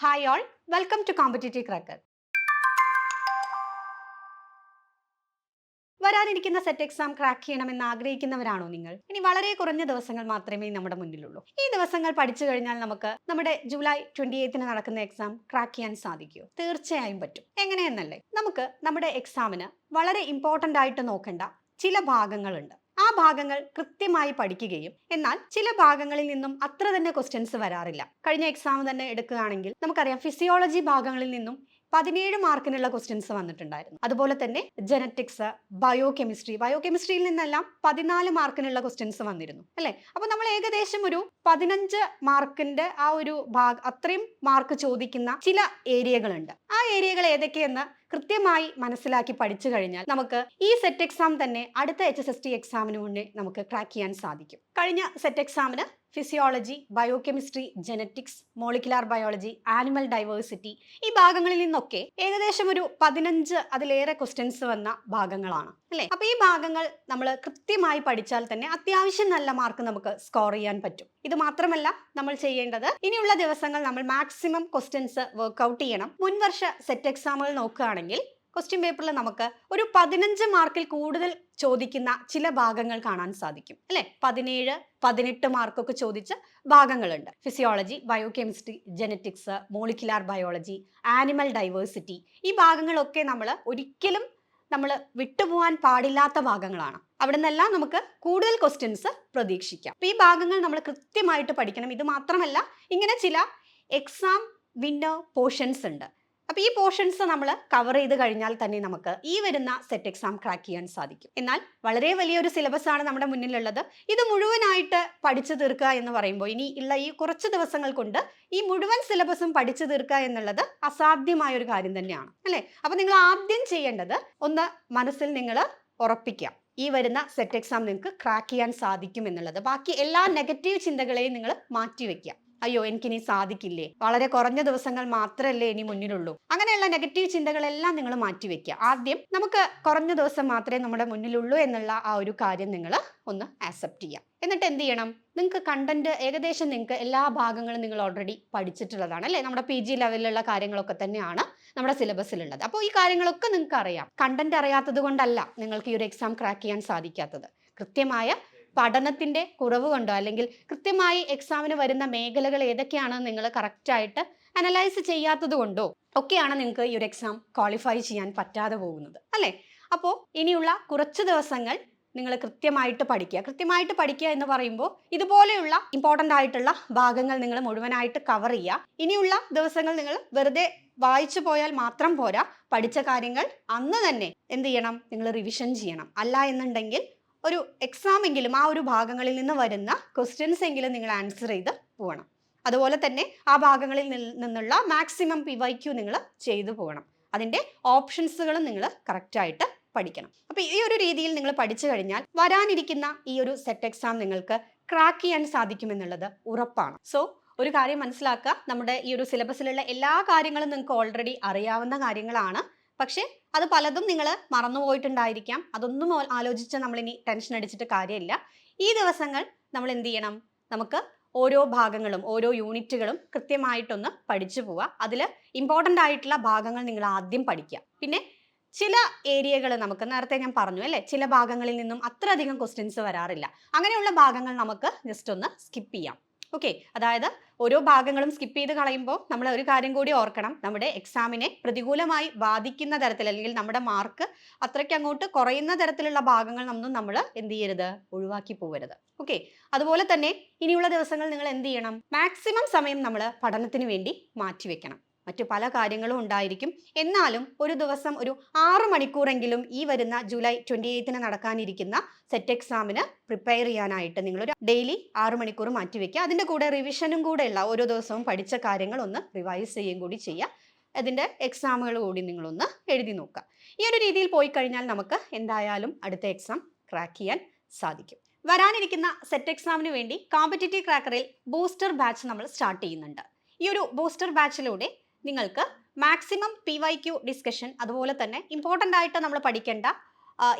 Hi all welcome to competitive cracker വരാനിരിക്കുന്ന SET exam crack ചെയ്യണമെന്ന് ആഗ്രഹിക്കുന്നവരാണോ നിങ്ങൾ? ഇനി വളരെ കുറഞ്ഞ ദിവസങ്ങൾ മാത്രമേ നമ്മുടെ മുന്നിലുള്ളൂ. ഈ ദിവസങ്ങൾ പഠിച്ചു കഴിഞ്ഞാൽ നമുക്ക് നമ്മുടെ ജൂലൈ ട്വന്റി എയ്ത്തിന് നടക്കുന്ന എക്സാം ക്രാക്ക് ചെയ്യാൻ സാധിക്കൂ. തീർച്ചയായും പറ്റും. എങ്ങനെയെന്നല്ലേ? നമുക്ക് നമ്മുടെ എക്സാമിന് വളരെ ഇമ്പോർട്ടന്റ് ആയിട്ട് നോക്കേണ്ട ചില ഭാഗങ്ങളുണ്ട്. ഭാഗങ്ങൾ കൃത്യമായി പഠിക്കുകയും എന്നാൽ ചില ഭാഗങ്ങളിൽ നിന്നും അത്ര തന്നെ ക്വസ്റ്റ്യൻസ് വരാറില്ല. കഴിഞ്ഞ എക്സാം തന്നെ എടുക്കുകയാണെങ്കിൽ നമുക്കറിയാം ഫിസിയോളജി ഭാഗങ്ങളിൽ നിന്നും പതിനേഴ് മാർക്കിനുള്ള ക്വസ്റ്റ്യൻസ് വന്നിട്ടുണ്ടായിരുന്നു. അതുപോലെ തന്നെ ജനറ്റിക്സ് ബയോ കെമിസ്ട്രി ബയോ കെമിസ്ട്രിയിൽ നിന്നെല്ലാം പതിനാല് മാർക്കിനുള്ള ക്വസ്റ്റ്യൻസ് വന്നിരുന്നു അല്ലേ? അപ്പൊ നമ്മൾ ഏകദേശം ഒരു പതിനഞ്ച് മാർക്കിന്റെ ആ ഒരു ഭാഗ അത്രയും മാർക്ക് ചോദിക്കുന്ന ചില ഏരിയകളുണ്ട് ആ ഏരിയകൾ ഏതൊക്കെയെന്ന് കൃത്യമായി മനസ്സിലാക്കി പഠിച്ചു കഴിഞ്ഞാൽ നമുക്ക് ഈ സെറ്റ് എക്സാം തന്നെ അടുത്ത എച്ച് എസ് എസ് ടി എക്സാമിന് മുന്നേ നമുക്ക് ക്രാക്ക് ചെയ്യാൻ സാധിക്കും. കഴിഞ്ഞ സെറ്റ് എക്സാമിന് physiology biochemistry genetics molecular biology animal diversity ഈ ഭാഗങ്ങളിൽ നിന്നൊക്കെ ഏകദേശം ഒരു പതിനഞ്ച് അതിലേറെ ക്വസ്റ്റ്യൻസ് വന്ന ഭാഗങ്ങളാണ് അല്ലേ? അപ്പൊ ഈ ഭാഗങ്ങൾ നമ്മൾ കൃത്യമായി പഠിച്ചാൽ തന്നെ അത്യാവശ്യം നല്ല മാർക്ക് നമുക്ക് സ്കോർ ചെയ്യാൻ പറ്റും. ഇത് മാത്രമല്ല നമ്മൾ ചെയ്യേണ്ടത് ഇനിയുള്ള ദിവസങ്ങൾ നമ്മൾ മാക്സിമം ക്വസ്റ്റ്യൻസ് വർക്ക്ഔട്ട് ചെയ്യണം. മുൻവർഷ സെറ്റ് എക്സാമുകൾ നോക്കുകയാണെങ്കിൽ ക്വസ്റ്റ്യൻ പേപ്പറിൽ നമുക്ക് ഒരു പതിനഞ്ച് മാർക്കിൽ കൂടുതൽ ചോദിക്കുന്ന ചില ഭാഗങ്ങൾ കാണാൻ സാധിക്കും. അല്ലെ? പതിനേഴ് പതിനെട്ട് മാർക്കൊക്കെ ചോദിച്ച ഭാഗങ്ങളുണ്ട്. Physiology biochemistry genetics molecular biology animal diversity ഈ ഭാഗങ്ങളൊക്കെ നമ്മൾ ഒരിക്കലും നമ്മൾ വിട്ടുപോകാൻ പാടില്ലാത്ത ഭാഗങ്ങളാണ്. അവിടെ നിന്നെല്ലാം നമുക്ക് കൂടുതൽ ക്വസ്റ്റ്യൻസ് പ്രതീക്ഷിക്കാം. ഈ ഭാഗങ്ങൾ നമ്മൾ കൃത്യമായിട്ട് പഠിക്കണം. ഇത് മാത്രമല്ല ഇങ്ങനെ ചില എക്സാം വിന്നർ പോർഷൻസ് ഉണ്ട്. അപ്പോൾ ഈ പോർഷൻസ് നമ്മൾ കവർ ചെയ്ത് കഴിഞ്ഞാൽ തന്നെ നമുക്ക് ഈ വരുന്ന സെറ്റ് എക്സാം ക്രാക്ക് ചെയ്യാൻ സാധിക്കും. എന്നാൽ വളരെ വലിയൊരു സിലബസ് ആണ് നമ്മുടെ മുന്നിലുള്ളത്. ഇത് മുഴുവനായിട്ട് പഠിച്ചു തീർക്കുക എന്ന് പറയുമ്പോൾ ഇനി ഉള്ള ഈ കുറച്ച് ദിവസങ്ങൾ കൊണ്ട് ഈ മുഴുവൻ സിലബസും പഠിച്ചു തീർക്കുക എന്നുള്ളത് അസാധ്യമായ ഒരു കാര്യം തന്നെയാണ്. അല്ലേ? അപ്പോൾ നിങ്ങൾ ആദ്യം ചെയ്യേണ്ടത് ഒന്ന് മനസ്സിൽ നിങ്ങൾ ഉറപ്പിക്കുക. ഈ വരുന്ന സെറ്റ് എക്സാം നിങ്ങൾക്ക് ക്രാക്ക് ചെയ്യാൻ സാധിക്കും എന്നുള്ളത്. ബാക്കി എല്ലാ നെഗറ്റീവ് ചിന്തകളെയും നിങ്ങൾ മാറ്റിവെക്കുക. അയ്യോ എനിക്കിനി സാധിക്കില്ലേ? വളരെ കുറഞ്ഞ ദിവസങ്ങൾ മാത്രമല്ലേ ഇനി മുന്നിലുള്ളൂ. അങ്ങനെയുള്ള നെഗറ്റീവ് ചിന്തകളെല്ലാം നിങ്ങൾ മാറ്റിവെക്കുക. ആദ്യം നമുക്ക് കുറഞ്ഞ ദിവസം മാത്രമേ നമ്മുടെ മുന്നിലുള്ളൂ എന്നുള്ള ആ ഒരു കാര്യം നിങ്ങൾ ഒന്ന് ആക്സെപ്റ്റ് ചെയ്യുക. എന്നിട്ട് എന്ത് ചെയ്യണം? നിങ്ങൾക്ക് കണ്ടന്റ് ഏകദേശം നിങ്ങൾക്ക് എല്ലാ ഭാഗങ്ങളും നിങ്ങൾ ഓൾറെഡി പഠിച്ചിട്ടുള്ളതാണ് അല്ലേ? നമ്മുടെ പി ജി ലെവലിലുള്ള കാര്യങ്ങളൊക്കെ തന്നെയാണ് നമ്മുടെ സിലബസിലുള്ളത് അപ്പോൾ ഈ കാര്യങ്ങളൊക്കെ നിങ്ങൾക്ക് അറിയാം. കണ്ടന്റ് അറിയാത്തത് കൊണ്ടല്ല നിങ്ങൾക്ക് ഈ ഒരു എക്സാം ക്രാക്ക് ചെയ്യാൻ സാധിക്കാത്തത്. കൃത്യമായ പഠനത്തിന്റെ കുറവ് കൊണ്ടോ? അല്ലെങ്കിൽ കൃത്യമായി എക്സാമിന് വരുന്ന മേഖലകൾ ഏതൊക്കെയാണെന്ന് നിങ്ങൾ കറക്റ്റായിട്ട് അനലൈസ് ചെയ്യാത്തത് കൊണ്ടോ? ഒക്കെയാണ് നിങ്ങൾക്ക് ഈ ഒരു എക്സാം ക്വാളിഫൈ ചെയ്യാൻ പറ്റാതെ പോകുന്നത് അല്ലേ? അപ്പോൾ ഇനിയുള്ള കുറച്ച് ദിവസങ്ങൾ നിങ്ങൾ കൃത്യമായിട്ട് പഠിക്കുക. കൃത്യമായിട്ട് പഠിക്കുക എന്ന് പറയുമ്പോൾ ഇതുപോലെയുള്ള ഇമ്പോർട്ടന്റ് ആയിട്ടുള്ള ഭാഗങ്ങൾ നിങ്ങൾ മുഴുവനായിട്ട് കവർ ചെയ്യുക. ഇനിയുള്ള ദിവസങ്ങൾ നിങ്ങൾ വെറുതെ വായിച്ചു പോയാൽ മാത്രം പോരാ. പഠിച്ച കാര്യങ്ങൾ അന്ന് തന്നെ എന്ത് ചെയ്യണം? നിങ്ങൾ റിവിഷൻ ചെയ്യണം. അല്ല എന്നുണ്ടെങ്കിൽ ഒരു എക്സാം എങ്കിലും ആ ഒരു ഭാഗങ്ങളിൽ നിന്ന് വരുന്ന ക്വസ്റ്റ്യൻസ് എങ്കിലും നിങ്ങൾ ആൻസർ ചെയ്ത് പോകണം. അതുപോലെ തന്നെ ആ ഭാഗങ്ങളിൽ നിന്നുള്ള മാക്സിമം പി വൈ ക്യു നിങ്ങൾ ചെയ്തു പോകണം. അതിന്റെ ഓപ്ഷൻസുകളും നിങ്ങൾ കറക്റ്റായിട്ട് പഠിക്കണം. അപ്പോൾ ഈ ഒരു രീതിയിൽ നിങ്ങൾ പഠിച്ചു കഴിഞ്ഞാൽ വരാനിരിക്കുന്ന ഈ ഒരു സെറ്റ് എക്സാം നിങ്ങൾക്ക് ക്രാക്ക് ചെയ്യാൻ സാധിക്കുമെന്നുള്ളത് ഉറപ്പാണ്. സോ ഒരു കാര്യം മനസ്സിലാക്കുക. നമ്മുടെ ഈ ഒരു സിലബസിലുള്ള എല്ലാ കാര്യങ്ങളും നിങ്ങൾക്ക് ഓൾറെഡി അറിയാവുന്ന കാര്യങ്ങളാണ്. പക്ഷേ അത് പലതും നിങ്ങൾ മറന്നുപോയിട്ടുണ്ടായിരിക്കാം അതൊന്നും ആലോചിച്ച് ആലോചിച്ച് നമ്മളിനി ടെൻഷൻ അടിച്ചിട്ട് കാര്യമില്ല. ഈ ദിവസങ്ങൾ നമ്മൾ എന്ത് ചെയ്യണം? നമുക്ക് ഓരോ ഭാഗങ്ങളും ഓരോ യൂണിറ്റുകളും കൃത്യമായിട്ടൊന്ന് പഠിച്ചു പോവുക അതിൽ ഇമ്പോർട്ടന്റ് ആയിട്ടുള്ള ഭാഗങ്ങൾ നിങ്ങൾ ആദ്യം പഠിക്കുക. പിന്നെ ചില ഏരിയകൾ നമുക്ക് നേരത്തെ ഞാൻ പറഞ്ഞു അല്ലേ? ചില ഭാഗങ്ങളിൽ നിന്നും അത്രയധികം ക്വസ്റ്റ്യൻസ് വരാറില്ല. അങ്ങനെയുള്ള ഭാഗങ്ങൾ നമുക്ക് ജസ്റ്റ് ഒന്ന് സ്കിപ്പ് ചെയ്യാം. ഓക്കെ അതായത് ഓരോ ഭാഗങ്ങളും സ്കിപ്പ് ചെയ്ത് കളയുമ്പോൾ നമ്മൾ ഒരു കാര്യം കൂടി ഓർക്കണം. നമ്മുടെ എക്സാമിനെ പ്രതികൂലമായി ബാധിക്കുന്ന തരത്തിൽ അല്ലെങ്കിൽ നമ്മുടെ മാർക്ക് അത്രയ്ക്ക് അങ്ങോട്ട് കുറയുന്ന തരത്തിലുള്ള ഭാഗങ്ങൾ നമ്മൾ നമ്മൾ എന്ത് ചെയ്യരുത്? ഒഴിവാക്കി പോകരുത്. ഓക്കെ അതുപോലെ തന്നെ ഇനിയുള്ള ദിവസങ്ങൾ നിങ്ങൾ എന്ത് ചെയ്യണം? മാക്സിമം സമയം നമ്മൾ പഠനത്തിന് വേണ്ടി മാറ്റിവെക്കണം മറ്റു പല കാര്യങ്ങളും ഉണ്ടായിരിക്കും. എന്നാലും ഒരു ദിവസം ഒരു ആറ് മണിക്കൂറെങ്കിലും ഈ വരുന്ന ജൂലൈ ട്വന്റി എയ്ത്തിന് നടക്കാനിരിക്കുന്ന സെറ്റ് എക്സാമിന് പ്രിപ്പയർ ചെയ്യാനായിട്ട് നിങ്ങളൊരു ഡെയിലി ആറ് മണിക്കൂർ മാറ്റിവെക്കുക അതിന്റെ കൂടെ റിവിഷനും കൂടെ ഉള്ള ഓരോ ദിവസവും പഠിച്ച കാര്യങ്ങൾ ഒന്ന് റിവൈസ് ചെയ്യുകയും കൂടി ചെയ്യുക. അതിന്റെ എക്സാമുകൾ കൂടി നിങ്ങളൊന്ന് എഴുതി നോക്കുക. ഈ ഒരു രീതിയിൽ പോയി കഴിഞ്ഞാൽ നമുക്ക് എന്തായാലും അടുത്ത എക്സാം ക്രാക്ക് ചെയ്യാൻ സാധിക്കും. വരാനിരിക്കുന്ന സെറ്റ് എക്സാമിന് വേണ്ടി കോമ്പറ്റേറ്റീവ് ക്രാക്കറിൽ ബൂസ്റ്റർ ബാച്ച് നമ്മൾ സ്റ്റാർട്ട് ചെയ്യുന്നുണ്ട്. ഈ ഒരു ബൂസ്റ്റർ ബാച്ചിലൂടെ നിങ്ങൾക്ക് maximum P Y Q discussion അതുപോലെ തന്നെ ഇമ്പോർട്ടന്റ് ആയിട്ട് നമ്മൾ പഠിക്കേണ്ട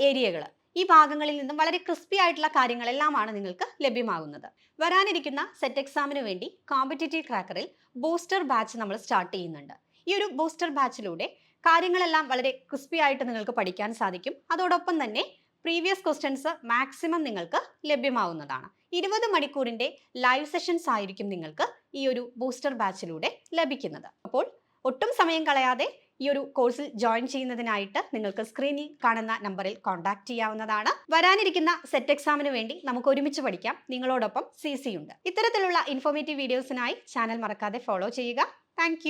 ഏരിയകൾ ഈ ഭാഗങ്ങളിൽ നിന്നും വളരെ ക്രിസ്പി ആയിട്ടുള്ള കാര്യങ്ങളെല്ലാമാണ് നിങ്ങൾക്ക് ലഭ്യമാകുന്നത്. വരാനിരിക്കുന്ന സെറ്റ് എക്സാമിന് വേണ്ടി കോമ്പറ്റേറ്റീവ് ക്രാക്കറിൽ ബൂസ്റ്റർ ബാച്ച് നമ്മൾ സ്റ്റാർട്ട് ചെയ്യുന്നുണ്ട്. ഈ ഒരു ബൂസ്റ്റർ ബാച്ചിലൂടെ കാര്യങ്ങളെല്ലാം വളരെ ക്രിസ്പി ആയിട്ട് നിങ്ങൾക്ക് പഠിക്കാൻ സാധിക്കും. അതോടൊപ്പം തന്നെ പ്രീവിയസ് ക്വസ്റ്റ്യൻസ് മാക്സിമം നിങ്ങൾക്ക് ലഭ്യമാവുന്നതാണ്. ഇരുപത് മണിക്കൂറിന്റെ ലൈവ് സെഷൻസ് ആയിരിക്കും നിങ്ങൾക്ക് ഈ ഒരു ബൂസ്റ്റർ ബാച്ചിലൂടെ ലഭിക്കുന്നത്. അപ്പോൾ ഒട്ടും സമയം കളയാതെ ഈ ഒരു കോഴ്സിൽ ജോയിൻ ചെയ്യുന്നതിനായിട്ട് നിങ്ങൾക്ക് സ്ക്രീനിൽ കാണുന്ന നമ്പറിൽ കോൺടാക്ട് ചെയ്യാവുന്നതാണ്. വരാനിരിക്കുന്ന സെറ്റ് എക്സാമിന് വേണ്ടി നമുക്ക് ഒരുമിച്ച് പഠിക്കാം. നിങ്ങളോടൊപ്പം സി സി ഉണ്ട്. ഇത്തരത്തിലുള്ള ഇൻഫോർമേറ്റീവ് വീഡിയോസിനായി ചാനൽ മറക്കാതെ ഫോളോ ചെയ്യുക. താങ്ക്